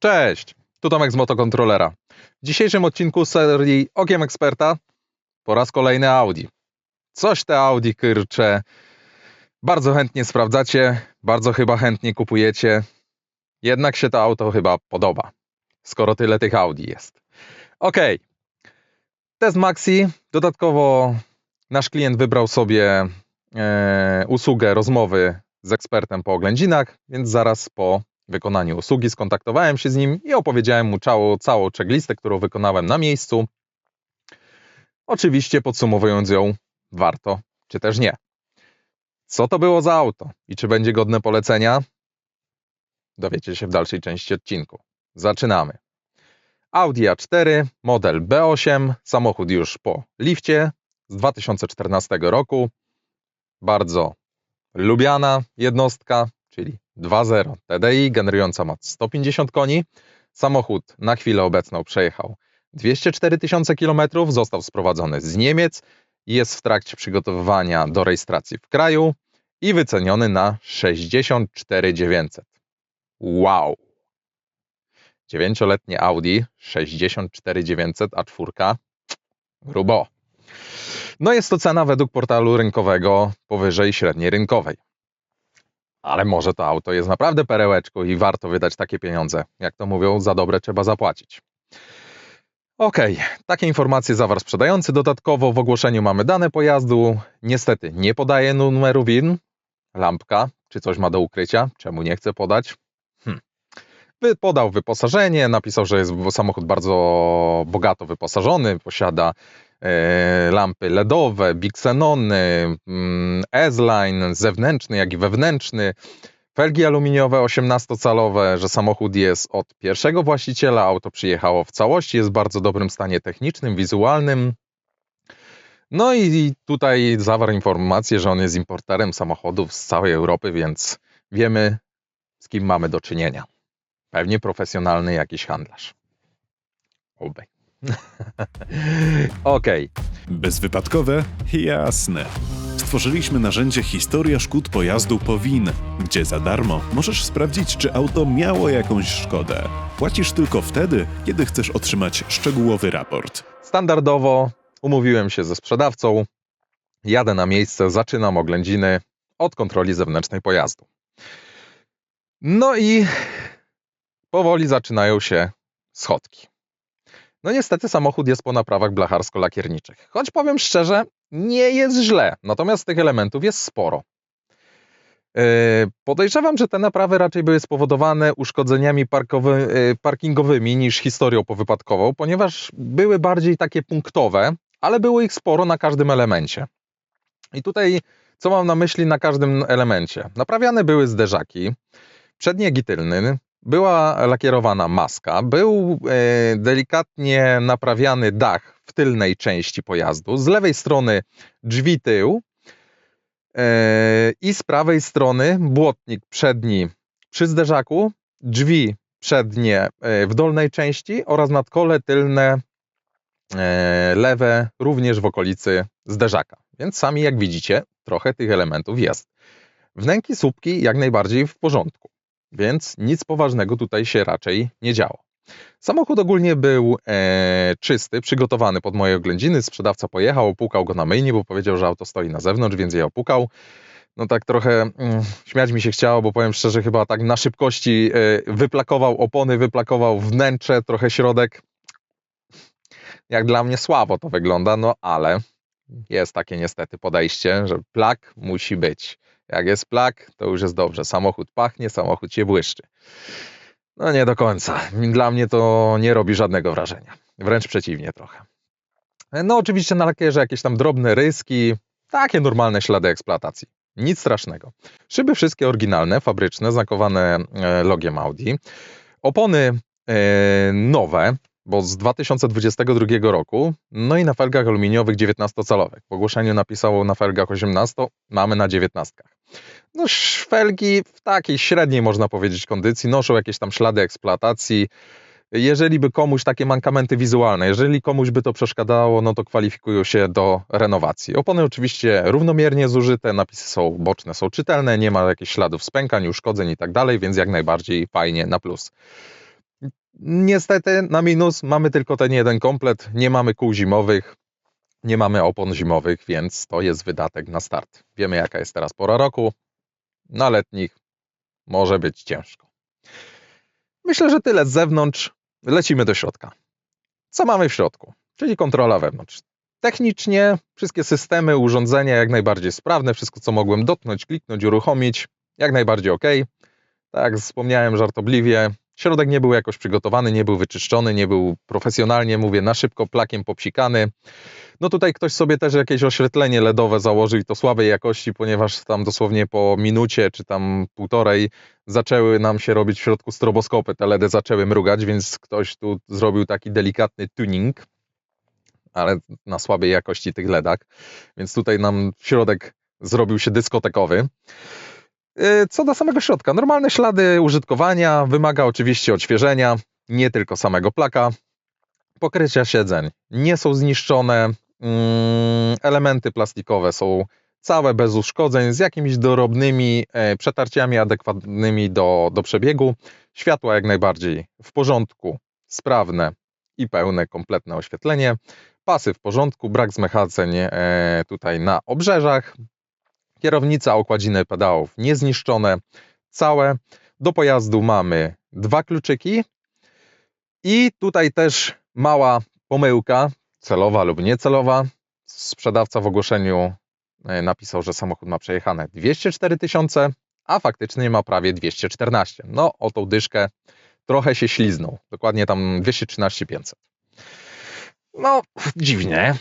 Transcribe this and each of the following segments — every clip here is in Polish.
Cześć, tu Tomek z Motokontrolera. W dzisiejszym odcinku serii Okiem Eksperta po raz kolejny Audi. Coś te Audi kurcze bardzo chętnie sprawdzacie, bardzo chyba chętnie kupujecie. Jednak się to auto chyba podoba, skoro tyle tych Audi jest. Ok, test Maxi. Dodatkowo nasz klient wybrał sobie e, usługę rozmowy z ekspertem po oględzinach, więc zaraz po wykonaniu usługi skontaktowałem się z nim i opowiedziałem mu całą, całą checklistę, którą wykonałem na miejscu. Oczywiście podsumowując ją, warto czy też nie. Co to było za auto i czy będzie godne polecenia? Dowiecie się w dalszej części odcinku. Zaczynamy. Audi A4, model B8, samochód już po lifcie z 2014 roku. Bardzo lubiana jednostka, czyli 2.0 TDI, generująca moc 150 koni. Samochód na chwilę obecną przejechał 204 tysiące km, został sprowadzony z Niemiec, jest w trakcie przygotowywania do rejestracji w kraju i wyceniony na 64 900. Wow! 9-letnie Audi 64 900, a czwórka grubo. No jest to cena według portalu rynkowego powyżej średniej rynkowej. Ale może to auto jest naprawdę perełeczką i warto wydać takie pieniądze. Jak to mówią, za dobre trzeba zapłacić. Ok, takie informacje zawarł sprzedający. Dodatkowo w ogłoszeniu mamy dane pojazdu. Niestety nie podaje numeru WIN. Lampka, czy coś ma do ukrycia? Czemu nie chce podać? Hm. Podał wyposażenie, napisał, że jest samochód bardzo bogato wyposażony, posiada lampy LEDowe, bixenony, mm, S-Line, zewnętrzny, jak i wewnętrzny, felgi aluminiowe 18-calowe, że samochód jest od pierwszego właściciela, auto przyjechało w całości, jest w bardzo dobrym stanie technicznym, wizualnym. No i tutaj zawarł informację, że on jest importerem samochodów z całej Europy, więc wiemy, z kim mamy do czynienia. Pewnie profesjonalny jakiś handlarz. Obej. Okej. Bezwypadkowe? Jasne. Stworzyliśmy narzędzie Historia szkód pojazdu POWIN, gdzie za darmo możesz sprawdzić, czy auto miało jakąś szkodę. Płacisz tylko wtedy, kiedy chcesz otrzymać szczegółowy raport. Standardowo umówiłem się ze sprzedawcą, jadę na miejsce, zaczynam oględziny od kontroli zewnętrznej pojazdu. No i powoli zaczynają się schodki. No niestety samochód jest po naprawach blacharsko-lakierniczych. Choć powiem szczerze, nie jest źle, natomiast tych elementów jest sporo. Yy, Podejrzewam, że te naprawy raczej były spowodowane uszkodzeniami parkowy, yy, parkingowymi niż historią powypadkową, ponieważ były bardziej takie punktowe, ale było ich sporo na każdym elemencie. I tutaj, co mam na myśli na każdym elemencie? Naprawiane były zderzaki, przednie gitylny, była lakierowana maska, był e, delikatnie naprawiany dach w tylnej części pojazdu, z lewej strony drzwi tył e, i z prawej strony błotnik przedni przy zderzaku, drzwi przednie e, w dolnej części oraz nadkole tylne lewe również w okolicy zderzaka. Więc sami jak widzicie, trochę tych elementów jest. Wnęki słupki jak najbardziej w porządku więc nic poważnego tutaj się raczej nie działo. Samochód ogólnie był e, czysty, przygotowany pod moje oględziny. Sprzedawca pojechał, opukał go na myjni, bo powiedział, że auto stoi na zewnątrz, więc je opukał. No tak trochę mm, śmiać mi się chciało, bo powiem szczerze, chyba tak na szybkości e, wyplakował opony, wyplakował wnętrze, trochę środek. Jak dla mnie słabo to wygląda, no ale jest takie niestety podejście, że plak musi być. Jak jest plak, to już jest dobrze. Samochód pachnie, samochód się błyszczy. No nie do końca. Dla mnie to nie robi żadnego wrażenia. Wręcz przeciwnie trochę. No oczywiście na lakierze jakieś tam drobne ryski, takie normalne ślady eksploatacji. Nic strasznego. Szyby wszystkie oryginalne, fabryczne, znakowane e, logiem Audi. Opony e, nowe, bo z 2022 roku, no i na felgach aluminiowych 19-calowych. W ogłoszeniu napisało na felgach 18, mamy na 19. No felgi w takiej średniej, można powiedzieć, kondycji, noszą jakieś tam ślady eksploatacji. Jeżeli by komuś takie mankamenty wizualne, jeżeli komuś by to przeszkadzało, no to kwalifikują się do renowacji. Opony oczywiście równomiernie zużyte, napisy są boczne, są czytelne, nie ma jakichś śladów spękań, uszkodzeń i tak dalej, więc jak najbardziej fajnie na plus. Niestety na minus mamy tylko ten jeden komplet, nie mamy kół zimowych, nie mamy opon zimowych, więc to jest wydatek na start. Wiemy jaka jest teraz pora roku, na letnich może być ciężko. Myślę, że tyle z zewnątrz. Lecimy do środka. Co mamy w środku? Czyli kontrola wewnątrz. Technicznie wszystkie systemy, urządzenia jak najbardziej sprawne, wszystko co mogłem dotknąć, kliknąć, uruchomić, jak najbardziej ok. Tak jak wspomniałem żartobliwie, środek nie był jakoś przygotowany, nie był wyczyszczony, nie był profesjonalnie, mówię, na szybko plakiem popsikany. No tutaj ktoś sobie też jakieś oświetlenie LEDowe założył i to słabej jakości, ponieważ tam dosłownie po minucie czy tam półtorej zaczęły nam się robić w środku stroboskopy, te LEDy zaczęły mrugać, więc ktoś tu zrobił taki delikatny tuning, ale na słabej jakości tych LEDach, więc tutaj nam środek zrobił się dyskotekowy. Yy, Co do samego środka, normalne ślady użytkowania, wymaga oczywiście odświeżenia, nie tylko samego plaka. Pokrycia siedzeń nie są zniszczone, mm, elementy plastikowe są całe bez uszkodzeń, z jakimiś drobnymi e, przetarciami adekwatnymi do, do przebiegu. Światła jak najbardziej w porządku, sprawne i pełne, kompletne oświetlenie. Pasy w porządku, brak zmechaceń e, tutaj na obrzeżach. Kierownica, okładziny pedałów niezniszczone, całe. Do pojazdu mamy dwa kluczyki. I tutaj też mała pomyłka, celowa lub niecelowa. Sprzedawca w ogłoszeniu e, napisał, że samochód ma przejechane 204 tysiące, a faktycznie ma prawie 214. No, o tą dyszkę trochę się śliznął. Dokładnie tam 213 500. No, dziwnie.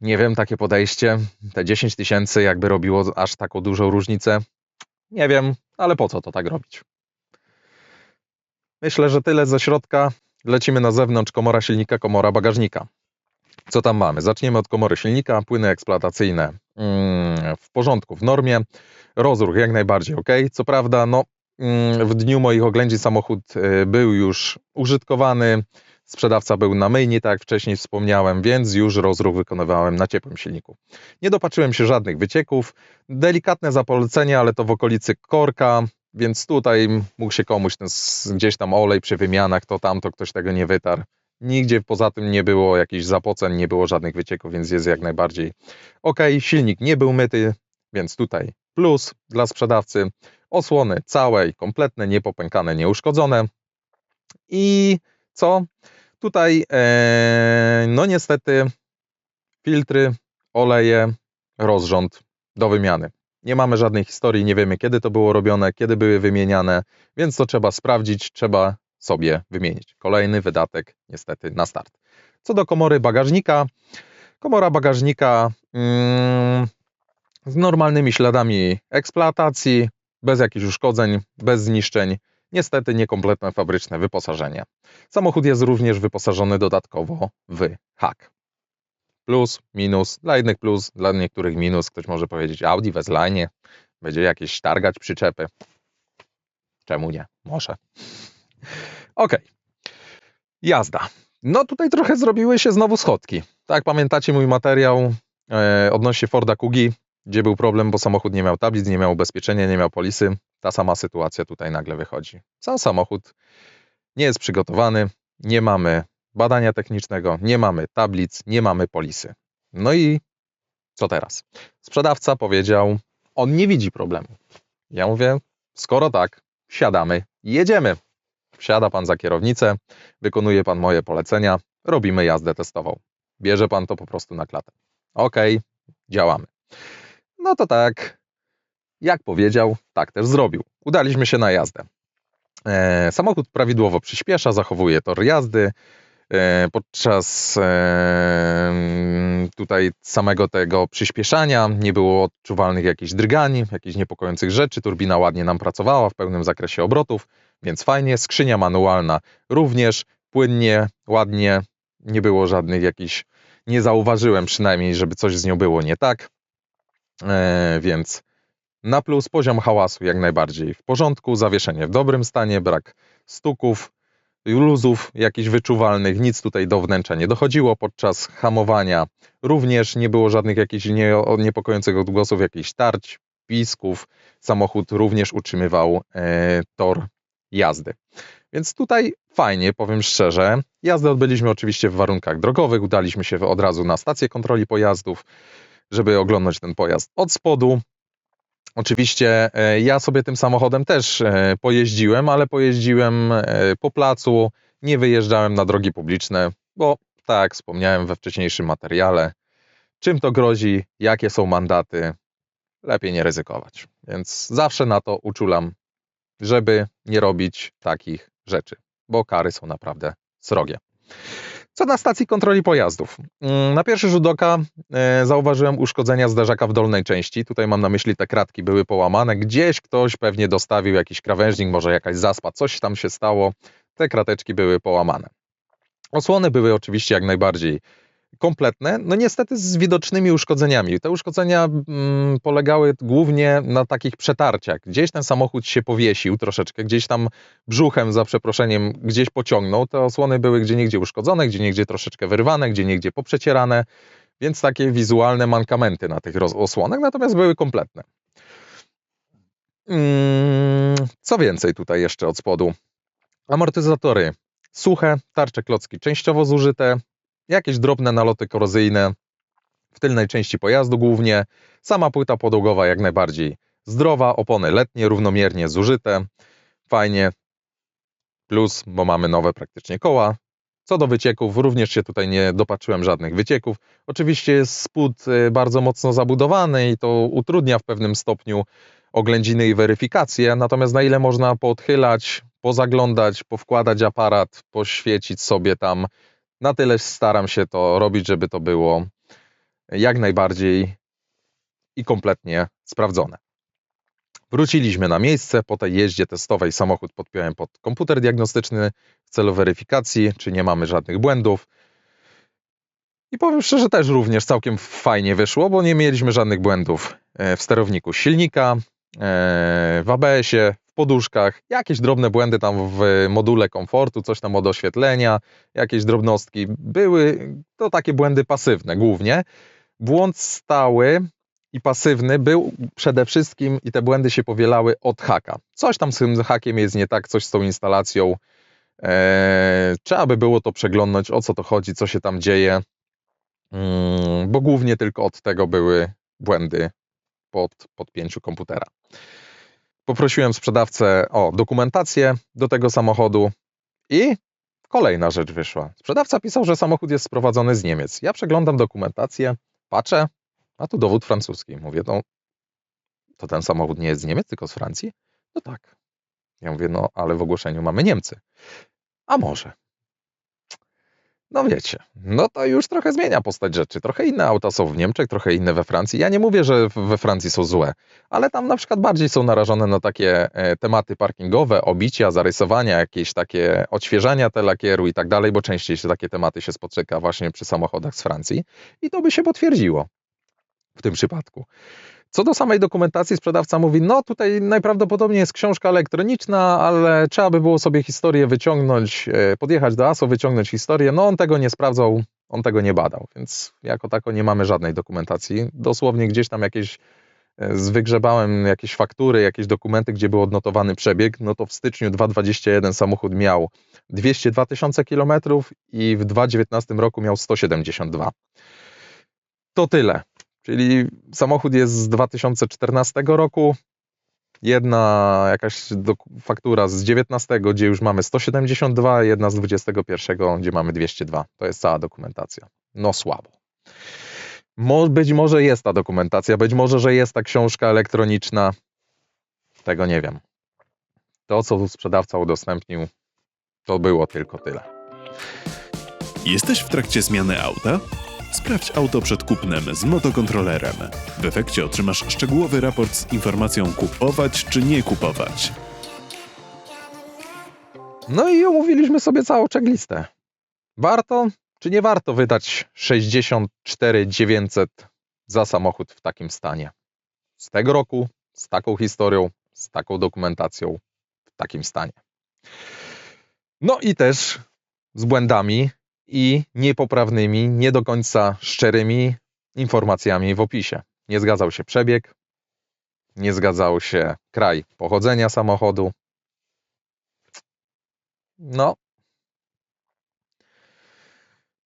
Nie wiem, takie podejście. Te 10 tysięcy jakby robiło aż taką dużą różnicę. Nie wiem, ale po co to tak robić? Myślę, że tyle ze środka. Lecimy na zewnątrz, komora silnika, komora bagażnika. Co tam mamy? Zaczniemy od komory silnika, płyny eksploatacyjne mm, w porządku, w normie, rozruch jak najbardziej ok. Co prawda, no, mm, w dniu moich oględzin samochód y, był już użytkowany, sprzedawca był na myjni, tak jak wcześniej wspomniałem, więc już rozruch wykonywałem na ciepłym silniku. Nie dopatrzyłem się żadnych wycieków, delikatne zapolecenie, ale to w okolicy korka, więc tutaj mógł się komuś ten, gdzieś tam olej przy wymianach, to tamto ktoś tego nie wytarł. Nigdzie poza tym nie było jakichś zapoceń, nie było żadnych wycieków, więc jest jak najbardziej ok. Silnik nie był myty, więc tutaj plus dla sprzedawcy. Osłony całe i kompletne, niepopękane, nieuszkodzone. I co? Tutaj, e, no niestety, filtry, oleje, rozrząd do wymiany. Nie mamy żadnej historii, nie wiemy kiedy to było robione, kiedy były wymieniane, więc to trzeba sprawdzić, trzeba sobie wymienić. Kolejny wydatek niestety na start. Co do komory bagażnika, komora bagażnika mm, z normalnymi śladami eksploatacji, bez jakichś uszkodzeń, bez zniszczeń. Niestety niekompletne fabryczne wyposażenie. Samochód jest również wyposażony dodatkowo w hak. Plus, minus, dla jednych plus, dla niektórych minus. Ktoś może powiedzieć Audi wezlanie, będzie jakieś targać przyczepy. Czemu nie? Może. Ok. Jazda. No tutaj trochę zrobiły się znowu schodki. Tak, pamiętacie mój materiał e, odnośnie Forda Kugi, gdzie był problem, bo samochód nie miał tablic, nie miał ubezpieczenia, nie miał polisy. Ta sama sytuacja tutaj nagle wychodzi. Sam samochód nie jest przygotowany, nie mamy badania technicznego, nie mamy tablic, nie mamy polisy. No i co teraz? Sprzedawca powiedział, on nie widzi problemu. Ja mówię, skoro tak, siadamy jedziemy. Wsiada pan za kierownicę, wykonuje pan moje polecenia, robimy jazdę testową. Bierze pan to po prostu na klatę. Okej, działamy. No to tak, jak powiedział, tak też zrobił. Udaliśmy się na jazdę. E, samochód prawidłowo przyspiesza, zachowuje tor jazdy. E, podczas e, tutaj samego tego przyspieszania nie było odczuwalnych jakichś drgań, jakichś niepokojących rzeczy. Turbina ładnie nam pracowała w pełnym zakresie obrotów, więc fajnie. Skrzynia manualna również płynnie, ładnie. Nie było żadnych jakichś, nie zauważyłem przynajmniej, żeby coś z nią było nie tak. E, więc na plus poziom hałasu jak najbardziej w porządku, zawieszenie w dobrym stanie, brak stuków, luzów jakichś wyczuwalnych, nic tutaj do wnętrza nie dochodziło. Podczas hamowania również nie było żadnych jakichś nie, niepokojących odgłosów, jakichś tarć, pisków. Samochód również utrzymywał e, tor jazdy. Więc tutaj fajnie, powiem szczerze. Jazdę odbyliśmy oczywiście w warunkach drogowych, udaliśmy się od razu na stację kontroli pojazdów, żeby oglądać ten pojazd od spodu. Oczywiście e, ja sobie tym samochodem też e, pojeździłem, ale pojeździłem e, po placu, nie wyjeżdżałem na drogi publiczne, bo tak jak wspomniałem we wcześniejszym materiale, czym to grozi, jakie są mandaty, lepiej nie ryzykować. Więc zawsze na to uczulam, żeby nie robić takich rzeczy, bo kary są naprawdę srogie. Co na stacji kontroli pojazdów? Mm, Na pierwszy rzut oka e, zauważyłem uszkodzenia zderzaka w dolnej części. Tutaj mam na myśli te kratki były połamane. Gdzieś ktoś pewnie dostawił jakiś krawężnik, może jakaś zaspa, coś tam się stało. Te krateczki były połamane. Osłony były oczywiście jak najbardziej kompletne, no niestety z widocznymi uszkodzeniami. Te uszkodzenia mm, polegały głównie na takich przetarciach. Gdzieś ten samochód się powiesił troszeczkę, gdzieś tam brzuchem, za przeproszeniem, gdzieś pociągnął. Te osłony były gdzie niegdzie uszkodzone, gdzie niegdzie troszeczkę wyrwane, gdzie niegdzie poprzecierane, więc takie wizualne mankamenty na tych osłonach, natomiast były kompletne. Mm, Co więcej tutaj jeszcze od spodu? Amortyzatory suche, tarcze klocki częściowo zużyte, jakieś drobne naloty korozyjne w tylnej części pojazdu głównie, sama płyta podłogowa jak najbardziej. Zdrowa, opony letnie równomiernie zużyte, fajnie, plus, bo mamy nowe praktycznie koła. Co do wycieków, również się tutaj nie dopatrzyłem żadnych wycieków. Oczywiście jest spód y, bardzo mocno zabudowany i to utrudnia w pewnym stopniu oględziny i weryfikację, natomiast na ile można poodchylać, pozaglądać, powkładać aparat, poświecić sobie tam, na tyle staram się to robić, żeby to było jak najbardziej i kompletnie sprawdzone. Wróciliśmy na miejsce. Po tej jeździe testowej samochód podpiąłem pod komputer diagnostyczny w celu weryfikacji, czy nie mamy żadnych błędów. I powiem szczerze, też również całkiem fajnie wyszło, bo nie mieliśmy żadnych błędów e, w sterowniku silnika, e, w ABS-ie, poduszkach, jakieś drobne błędy tam w module komfortu, coś tam od oświetlenia, jakieś drobnostki były, to takie błędy pasywne głównie. Błąd stały i pasywny był przede wszystkim i te błędy się powielały od haka. Coś tam z tym hakiem jest nie tak, coś z tą instalacją. Eee, trzeba by było to przeglądnąć, o co to chodzi, co się tam dzieje, Mm, bo głównie tylko od tego były błędy pod podpięciu komputera. Poprosiłem sprzedawcę o dokumentację do tego samochodu i kolejna rzecz wyszła. Sprzedawca pisał, że samochód jest sprowadzony z Niemiec. Ja przeglądam dokumentację, patrzę, a tu dowód francuski. Mówię, no to ten samochód nie jest z Niemiec, tylko z Francji? No tak. Ja mówię, no ale w ogłoszeniu mamy Niemcy. A może. No wiecie, no to już trochę zmienia postać rzeczy. Trochę inne auta są w Niemczech, trochę inne we Francji. Ja nie mówię, że we Francji są złe, ale tam na przykład bardziej są narażone na takie e, tematy parkingowe, obicia, zarysowania, jakieś takie odświeżania te lakieru i tak dalej, bo częściej się takie tematy się spotyka właśnie przy samochodach z Francji i to by się potwierdziło w tym przypadku. Co do samej dokumentacji, sprzedawca mówi, no tutaj najprawdopodobniej jest książka elektroniczna, ale trzeba by było sobie historię wyciągnąć, e, podjechać do ASO, wyciągnąć historię. No on tego nie sprawdzał, on tego nie badał, więc jako tako nie mamy żadnej dokumentacji. Dosłownie gdzieś tam jakieś e, zwygrzebałem jakieś faktury, jakieś dokumenty, gdzie był odnotowany przebieg, no to w styczniu 2021 samochód miał 202 tysiące kilometrów i w 2019 roku miał 172. To tyle. Czyli samochód jest z 2014 roku, jedna jakaś faktura z 19, gdzie już mamy 172, jedna z 21, gdzie mamy 202. To jest cała dokumentacja. No słabo. Być może jest ta dokumentacja, być może, że jest ta książka elektroniczna. Tego nie wiem. To, co sprzedawca udostępnił, to było tylko tyle. Jesteś w trakcie zmiany auta? Sprawdź auto przed kupnem z motokontrolerem. W efekcie otrzymasz szczegółowy raport z informacją kupować czy nie kupować. No i omówiliśmy sobie całą checklistę. Warto czy nie warto wydać 64 900 za samochód w takim stanie? Z tego roku, z taką historią, z taką dokumentacją, w takim stanie. No i też z błędami i niepoprawnymi, nie do końca szczerymi informacjami w opisie. Nie zgadzał się przebieg, nie zgadzał się kraj pochodzenia samochodu, no,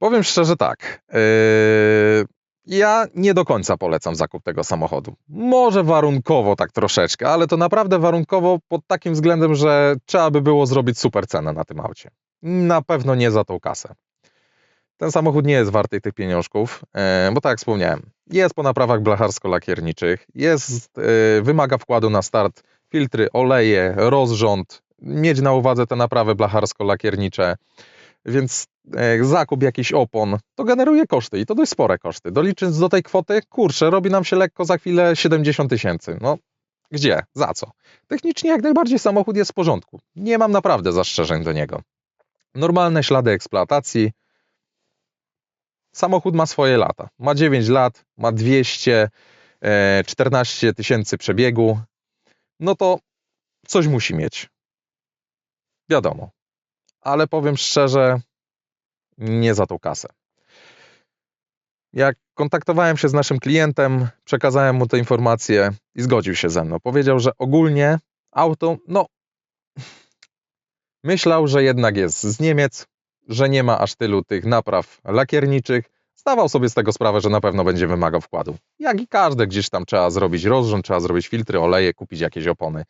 Powiem szczerze tak. Yy, ja nie do końca polecam zakup tego samochodu. Może warunkowo tak troszeczkę, ale to naprawdę warunkowo pod takim względem, że trzeba by było zrobić super cenę na tym aucie. Na pewno nie za tą kasę. Ten samochód nie jest warty tych pieniążków, e, bo tak jak wspomniałem, jest po naprawach blacharsko-lakierniczych, jest, e, wymaga wkładu na start filtry, oleje, rozrząd, mieć na uwadze te naprawy blacharsko-lakiernicze, więc e, zakup jakichś opon, to generuje koszty i to dość spore koszty. Dolicząc do tej kwoty, kurczę, robi nam się lekko za chwilę 70 tysięcy. No, gdzie? Za co? Technicznie jak najbardziej samochód jest w porządku. Nie mam naprawdę zastrzeżeń do niego. Normalne ślady eksploatacji. Samochód ma swoje lata. Ma 9 lat, ma 214 tysięcy przebiegu. No to coś musi mieć. Wiadomo. Ale powiem szczerze, nie za tą kasę. Jak kontaktowałem się z naszym klientem, przekazałem mu te informacje i zgodził się ze mną. Powiedział, że ogólnie auto, no, myślał, że jednak jest z Niemiec, że nie ma aż tylu tych napraw lakierniczych. Zdawał sobie z tego sprawę, że na pewno będzie wymagał wkładu. Jak i każde, gdzieś tam trzeba zrobić rozrząd, trzeba zrobić filtry, oleje, kupić jakieś opony.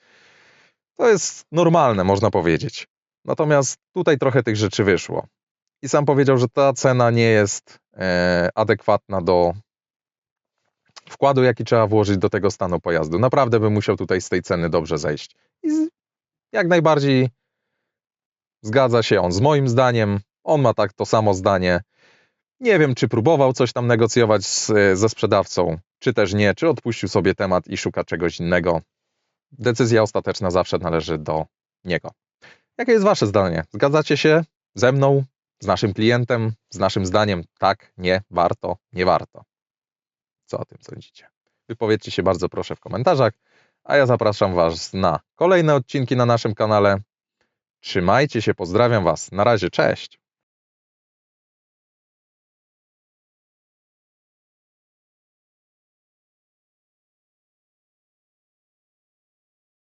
To jest normalne, można powiedzieć. Natomiast tutaj trochę tych rzeczy wyszło. I sam powiedział, że ta cena nie jest e, adekwatna do wkładu, jaki trzeba włożyć do tego stanu pojazdu. Naprawdę bym musiał tutaj z tej ceny dobrze zejść. I jak najbardziej zgadza się on z moim zdaniem. On ma tak to samo zdanie. Nie wiem, czy próbował coś tam negocjować z, ze sprzedawcą, czy też nie, czy odpuścił sobie temat i szuka czegoś innego. Decyzja ostateczna zawsze należy do niego. Jakie jest Wasze zdanie? Zgadzacie się ze mną, z naszym klientem, z naszym zdaniem? Tak, nie, warto, nie warto. Co o tym sądzicie? Wypowiedzcie się bardzo proszę w komentarzach, a ja zapraszam Was na kolejne odcinki na naszym kanale. Trzymajcie się, pozdrawiam Was. Na razie, cześć.